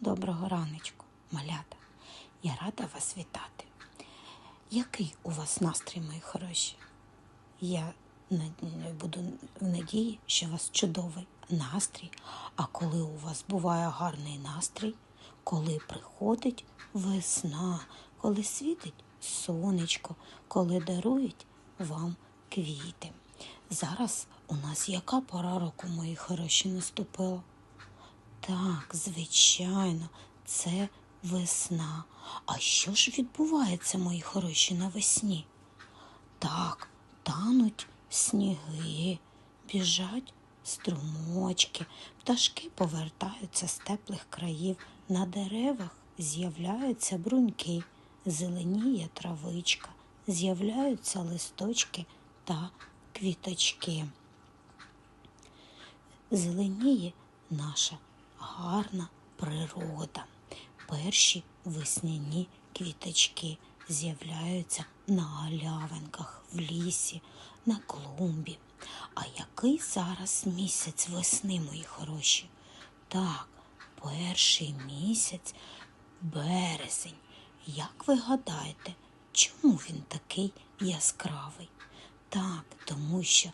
Доброго раночку, малята. Я рада вас вітати. Який у вас настрій, мої хороші? Я буду в надії, що у вас чудовий настрій. А коли у вас буває гарний настрій, коли приходить весна, коли світить сонечко, коли дарують вам квіти. Зараз у нас яка пора року, мої хороші, наступила? Так, звичайно, це весна. А що ж відбувається, мої хороші, навесні? Так, тануть сніги, біжать струмочки, пташки повертаються з теплих країв, на деревах з'являються бруньки, зеленіє травичка, з'являються листочки та квіточки зеленіє наша гарна природа. Перші весняні квіточки з'являються на галявинках, в лісі, на клумбі. А який зараз місяць весни, мої хороші? Так, перший місяць березень. Як ви гадаєте, чому він такий яскравий? Так, тому що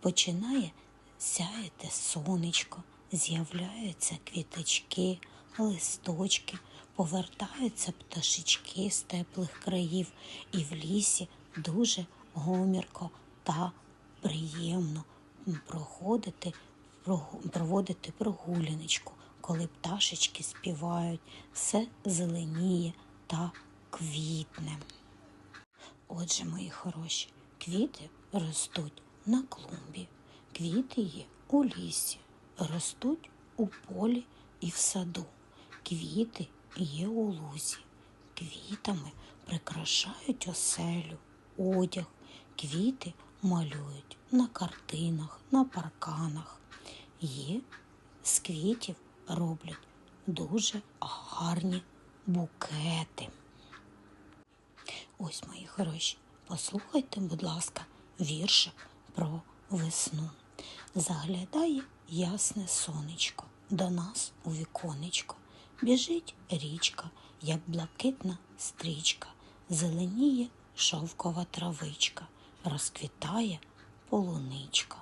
починає сяяти сонечко, з'являються квіточки, листочки, повертаються пташечки з теплих країв, і в лісі дуже гомірко та приємно проходити, проводити прогуляночку, коли пташечки співають, все зеленіє та квітне. Отже, мої хороші, квіти ростуть на клумбі, квіти є у лісі, ростуть у полі і в саду. Квіти є у лузі. Квітами прикрашають оселю, одяг, квіти малюють на картинах, на парканах. Є з квітів роблять дуже гарні букети. Ось, мої хороші, послухайте, будь ласка, віршик про весну. Заглядає ясне сонечко до нас у віконечко. Біжить річка, як блакитна стрічка, зеленіє шовкова травичка, розквітає полуничка.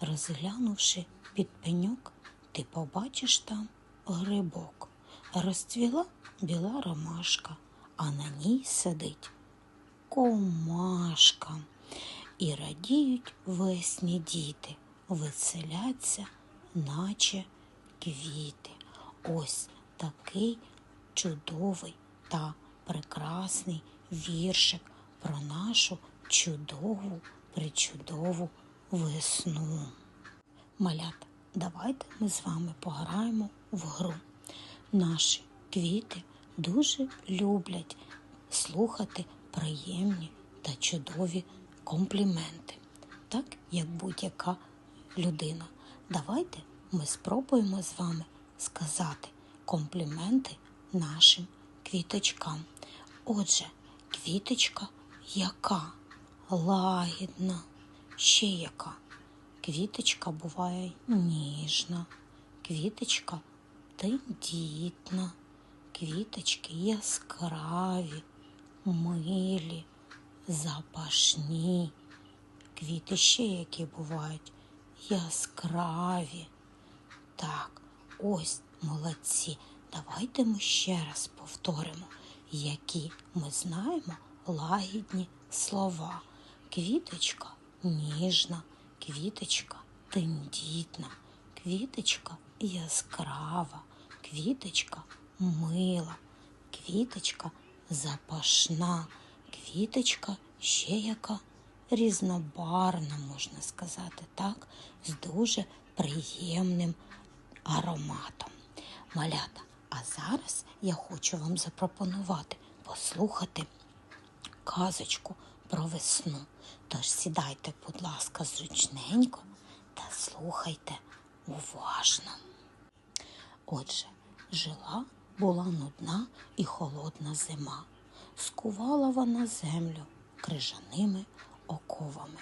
Розглянувши під пеньок, ти побачиш там грибок. Розцвіла біла ромашка, а на ній сидить комашка. І радіють весні діти, веселяться, наче квіти. Ось такий чудовий та прекрасний віршик про нашу чудову, причудову весну. Малята, давайте ми з вами пограємо в гру. Наші квіти дуже люблять слухати приємні та чудові компліменти, так як будь-яка людина. Давайте ми спробуємо з вами сказати компліменти нашим квіточкам. Отже, квіточка яка? Лагідна, ще яка. Квіточка буває ніжна, квіточка тендітна, квіточки яскраві, милі, запашні. Квіти ще які бувають яскраві. Так, ось молодці. Давайте ми ще раз повторимо, які ми знаємо лагідні слова. Квіточка ніжна, квіточка тендітна, квіточка яскрава, квіточка мила, квіточка запашна, квіточка ще яка різнобарна, можна сказати, так, з дуже приємним ароматом. Малята, а зараз я хочу вам запропонувати послухати казочку про весну. Тож сідайте, будь ласка, зручненько та слухайте уважно. Отже, жила була нудна і холодна зима. Скувала вона землю крижаними оковами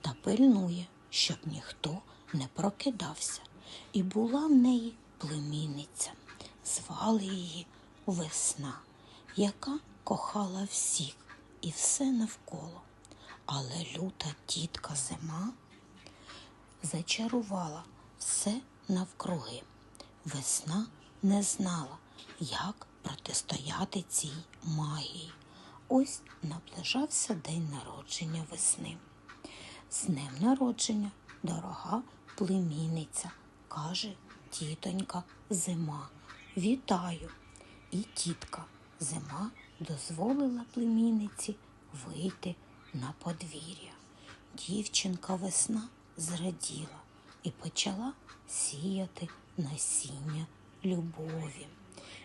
та пильнує, щоб ніхто не прокидався. І була в неї племінниця. звали її Весна, яка кохала всіх і все навколо. Але люта тітка зима зачарувала все навкруги. Весна не знала, як протистояти цій магії. Ось наближався день народження весни. З днем народження, дорога племінниця, каже тітонька зима. Вітаю. І тітка зима дозволила племінниці вийти на подвір'я. Дівчинка весна зраділа і почала сіяти насіння любові,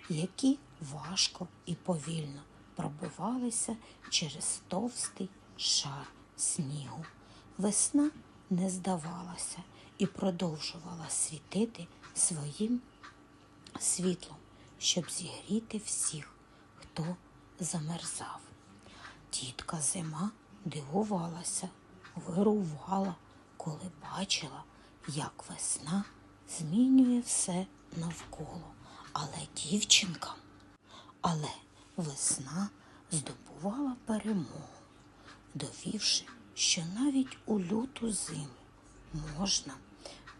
які важко і повільно пробивалися через товстий шар снігу. Весна не здавалася і продовжувала світити своїм світлом, щоб зігріти всіх, хто замерзав. Тітка зима дивувалася, вирувала, коли бачила, як весна змінює все навколо. Але дівчинка, але весна здобувала перемогу, довівши, що навіть у люту зиму можна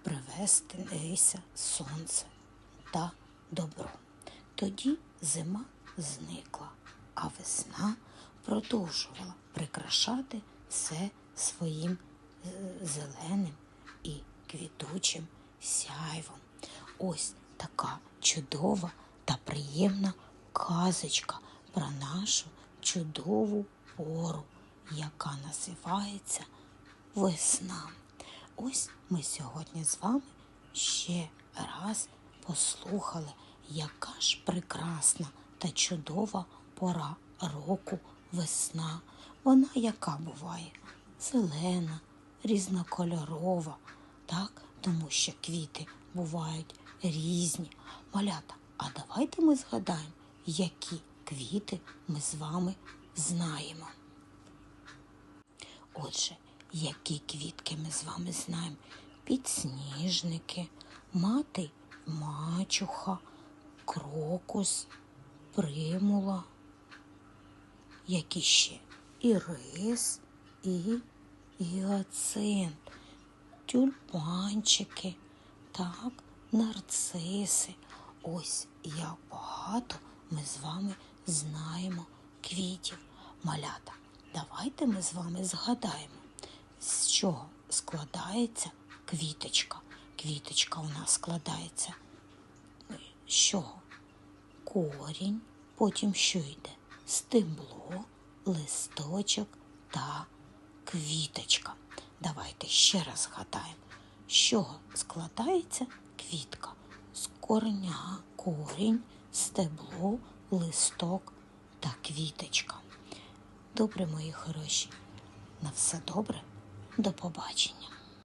привестися сонце та добро. Тоді зима зникла, а весна продовжувала прикрашати все своїм е, зеленим і квітучим сяйвом. Ось така чудова та приємна казочка про нашу чудову пору, яка називається весна. Ось ми сьогодні з вами ще раз послухали, яка ж прекрасна та чудова пора року весна. Вона яка буває? Зелена, різнокольорова, так? тому що квіти бувають різні. Малята, а давайте ми згадаємо, які квіти ми з вами знаємо. Отже, які квітки ми з вами знаємо? Підсніжники, мати мачуха, крокус, примула, які ще ірис і гіацинт, тюльпанчики, так, нарциси. Ось як багато ми з вами знаємо квітів. Малята, давайте ми з вами згадаємо, з чого складається квіточка. Квіточка у нас складається з чого? Корінь, потім що йде? Стебло, листочок та квіточка. Давайте ще раз згадаємо, з чого складається квітка. З кореня, корінь, стебло, листок та квіточка. Добре, мої хороші. На все добре. До побачення.